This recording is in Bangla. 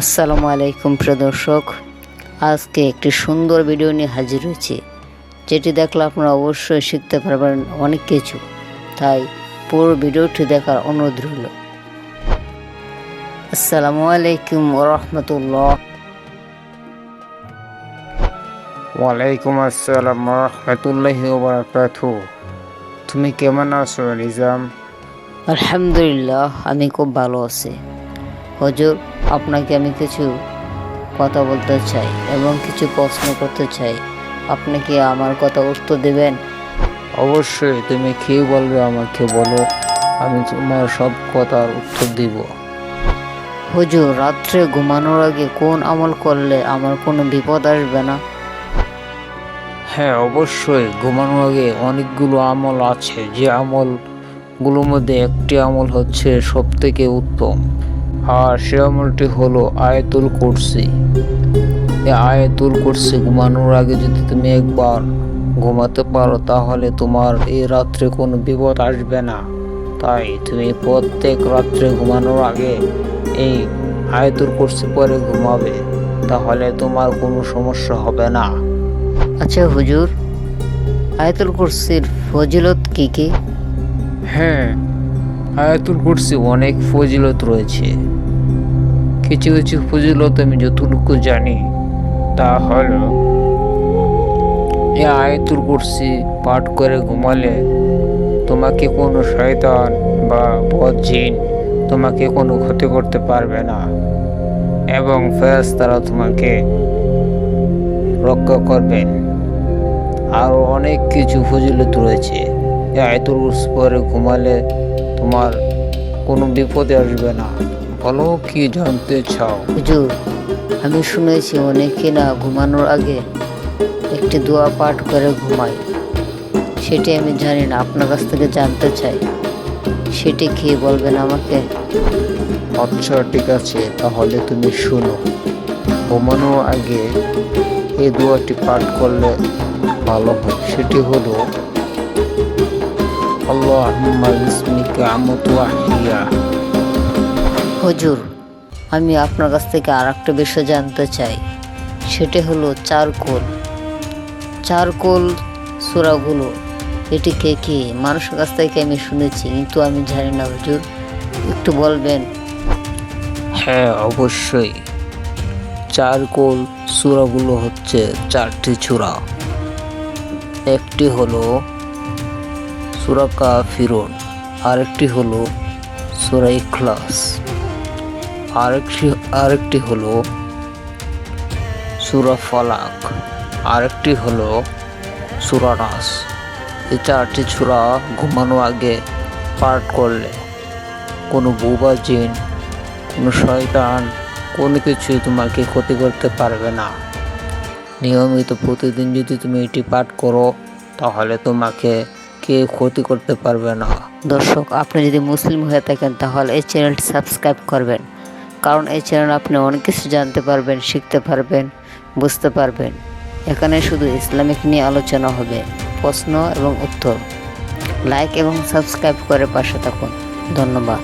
আসসালামু আলাইকুম প্রিয় দর্শক। আজকে একটি সুন্দর ভিডিও নিয়ে হাজির হয়েছি যেটি দেখলে আপনারা অবশ্যই শিখতে পারবেন অনেক কিছু। তাই পুরো ভিডিওটি দেখার অনুরোধ রইল। আসসালামু আলাইকুম রহমতুল্লাহ ওয়ালাইকুম আসসালাম রহমতুল্লাহি বারাকাতু তুমি কেমন আছো নিজাম? আলহামদুলিল্লাহ আমি খুব ভালো আছি। হজুর আপনাকে আমি কিছু কথা বলতে চাই এবং কিছু প্রশ্ন করতে চাই। আপনি কি আমার কথা উত্তর দেবেন? অবশ্যই তুমি কি বলবে আমাকে বলো। আমি তোমার সব কথার উত্তর দিব। হুজুর রাত্রে ঘুমানোর আগে কোন আমল করলে আমার কোনো বিপদ আসবে না? হ্যাঁ অবশ্যই ঘুমানোর আগে অনেকগুলো আমল আছে। যে আমলগুলোর মধ্যে একটি আমল হচ্ছে সব থেকে উত্তম। আর সে আমলটি হলো আয়াতুল কুরসি। এই আয়াতুল কুরসি ঘুমানোর আগে যদি তুমি একবার ঘুমাতে পারো তাহলে তোমার এই রাত্রে কোনো বিপদ আসবে না। তাই তুমি প্রত্যেক রাত্রে ঘুমানোর আগে এই আয়াতুল কুরসি পরে ঘুমাবে তাহলে তোমার কোনো সমস্যা হবে না। আচ্ছা হুজুর আয়াতুল কুরসির ফজিলত কি কি? হ্যাঁ আয়াতুল কুরসি অনেক ফজিলত রয়েছে। কিছু কিছু ফজিলত আমি যতটুকু জানি, তা হল, এই আয়াতুল কুরসি পাঠ করে ঘুমালে তোমাকে কোনো শয়তান বা বদ জিন তোমাকে কোনো ক্ষতি করতে পারবে না এবং ফেরেশতারা তোমাকে রক্ষা করবেন আরও অনেক কিছু ফজিলত রয়েছে। আয়তুল পরে ঘুমালে তোমার কোনো বিপদে আসবে না। বলো কি জানতে চাও? হুজুর আমি শুনেছি অনেকে না ঘুমানোর আগে একটি দোয়া পাঠ করে ঘুমায়। সেটি আমি জানি না আপনার কাছ থেকে জানতে চাই। সেটি কি বলবেন আমাকে? আচ্ছা ঠিক আছে তাহলে তুমি শুনো। ঘুমানোর আগে এই দোয়াটি পাঠ করলে ভালো হয়। সেটি হলো আমতু আহিয়া হুজুর আমি আপনার কাছ থেকে আর একটা বিষয় জানতে চাই। সেটি হলো চারকোল। চারকোল সুরাগুলো এটি কে কে? মানুষের কাছ থেকে আমি শুনেছি কিন্তু আমি জানি না হুজুর। একটু বলবেন। হ্যাঁ অবশ্যই। চারকোল চূড়াগুলো হচ্ছে চারটি চূড়া একটি হলো সুরাকা ফিরন আরেকটি হলো সুরা ইখলাস। আরেকটি আরেকটি হলো সুরা ফালাক। আরেকটি হলো সুরা নাস। এই চারটি চূড়া ঘুমানো আগে পাঠ করলে কোনো বুবা জিন, কোনো শয়তান, কোনো কিছুই তোমাকে ক্ষতি করতে পারবে না। নিয়মিত প্রতিদিন যদি তুমি এটি পাঠ করো, তাহলে তোমাকে কেউ ক্ষতি করতে পারবে না। দর্শক, আপনি যদি মুসলিম হয়ে থাকেন, তাহলে এই চ্যানেলটি সাবস্ক্রাইব করবেন। কারণ এই চ্যানেল আপনি অনেক কিছু জানতে পারবেন, শিখতে পারবেন, বুঝতে পারবেন। এখানে শুধু ইসলামিক নিয়ে আলোচনা হবে, প্রশ্ন এবং উত্তর। লাইক এবং সাবস্ক্রাইব করে পাশে থাকুন। ধন্যবাদ।